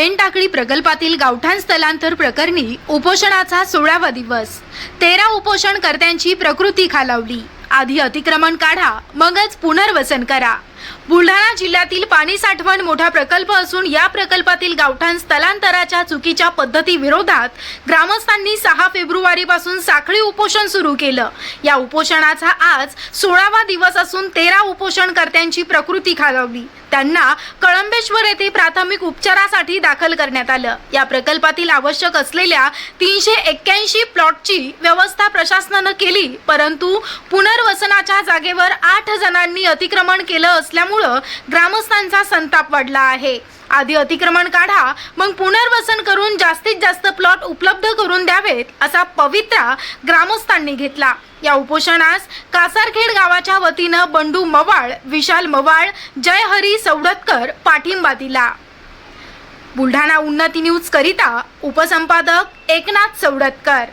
पेनटाकळी प्रकल्पातील गावठाण स्थलांतर प्रकरणी उपोषणाचा सोळावा दिवस. तेरा उपोषणकर्त्यांची प्रकृती खालावली. आधी अतिक्रमण काढा मगच पुनर्वसन करा. बुलढाणा जिल्ह्यातील पाणी साठवण मोठा प्रकल्प असून या प्रकल्पातील गावठाण स्थलांतराच्या चुकीच्या पद्धती विरोधात ग्रामस्थांनी सहा फेब्रुवारी पासून साखळी उपोषण सुरू केलं. या उपोषणाचा आज सोळावा दिवस असून तेरा उपोषणकर्त्यांची प्रकृती खालावली. त्यांना कळंबेश्वर येथे प्राथमिक उपचारासाठी दाखल करण्यात आलं. या प्रकल्पातील आवश्यक असलेल्या तीनशे एक्क्याऐंशी प्लॉटची व्यवस्था प्रशासनानं केली परंतु पुनर्वसनाच्या जागेवर आठ जणांनी अतिक्रमण केलं असल्यामुळं ग्रामस्थांचा संताप वाढला आहे. आधी अतिक्रमण काढा मग पुनर्वसन करून जास्तीत जास्त प्लॉट उपलब्ध करून द्यावेत असा पवित्रा ग्रामस्थांनी घेतला. या उपोषणास कासारखेड गावाच्या वतीनं बंडू मवाळ विशाल मवाळ जय हरी सवडतकर पाठिंबा दिला. बुलढाणा उन्नती न्यूज करिता उपसंपादक एकनाथ सवडतकर.